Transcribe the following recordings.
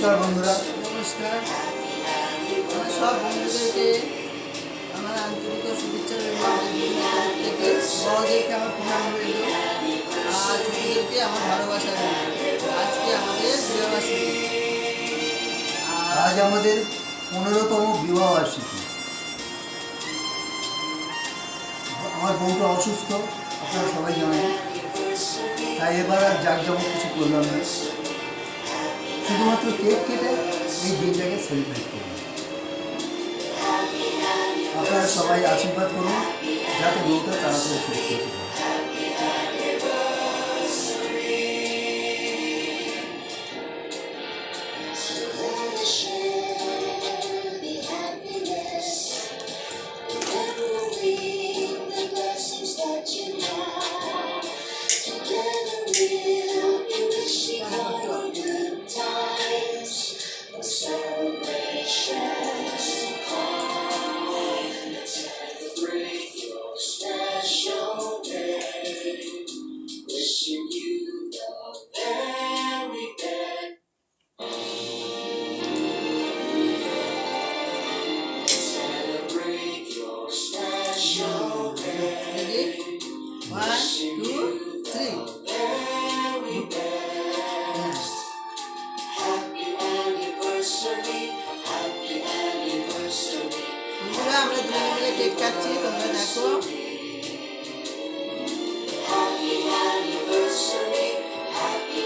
নমস্কার বন্ধুরা। নমস্কার। সব বন্ধুদেরকে আমার আন্তরিক শুভেচ্ছা রইল থেকে বড়দেরকে আমার প্রণাম রইল। আর ছোটদেরকে আমার ভালোবাসা রইল। আজকে আমাদের বিবাহবার্ষিকী। আজ আমাদের পনেরোতম বিবাহ বার্ষিকী আমার বউটা অসুস্থ আপনারা সবাই জানেন। তাই এবার আর জাঁকজমক কিছু করলাম না। শুধুমাত্র কেক কেটে এই দিনটাকে সেলিব্রেট করুন। আপনারা সবাই আশীর্বাদ করুন, যাতে বউটা তাড়াতাড়ি সুস্থ বন্ধুরা আমরা দুজনে মিলে কেক কাটছি তোমরা দেখো Happy anniversary. Happy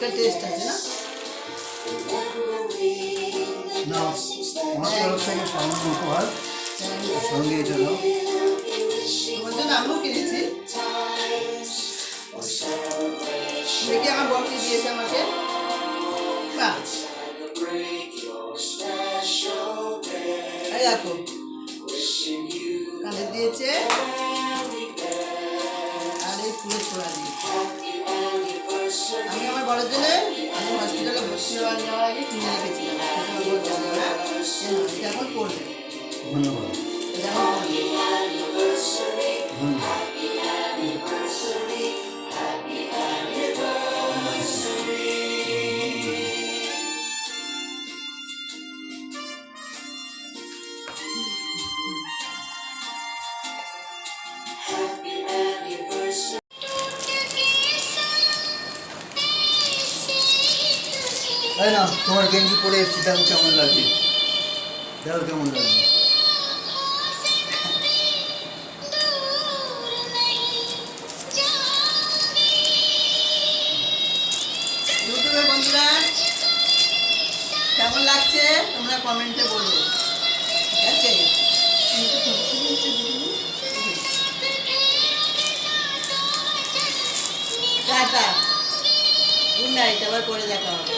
কেকটা টেস্ট আছে না না আমার তরফ থেকে সামান্য উপহার সঙ্গে এটা দাও তোমার জন্য আমিও কিনেছি. দেখি আমার বরকে দিয়েছে আমাকে বাহ দেখো কানে দিয়েছে. আর এই ফুলের ছোড়া দিয়েছে. আমি আমার বড়ের জন্য আমি হসপিটালে ভর্তি হওয়ার নেওয়ার আগে কিনে রেখেছিলাম এখন পড়বে. ধন্যবাদ Happy anniversary. তাই না তোমার গেঞ্জি পরে এসছি, দেখো কেমন লাগছে। দেখো কেমন ইউটিউবের কেমন লাগছে? তোমরা কমেন্টে বলো। ঠিক আছে? টাটা। গুড নাইট, আবার পরে দেখা হবে।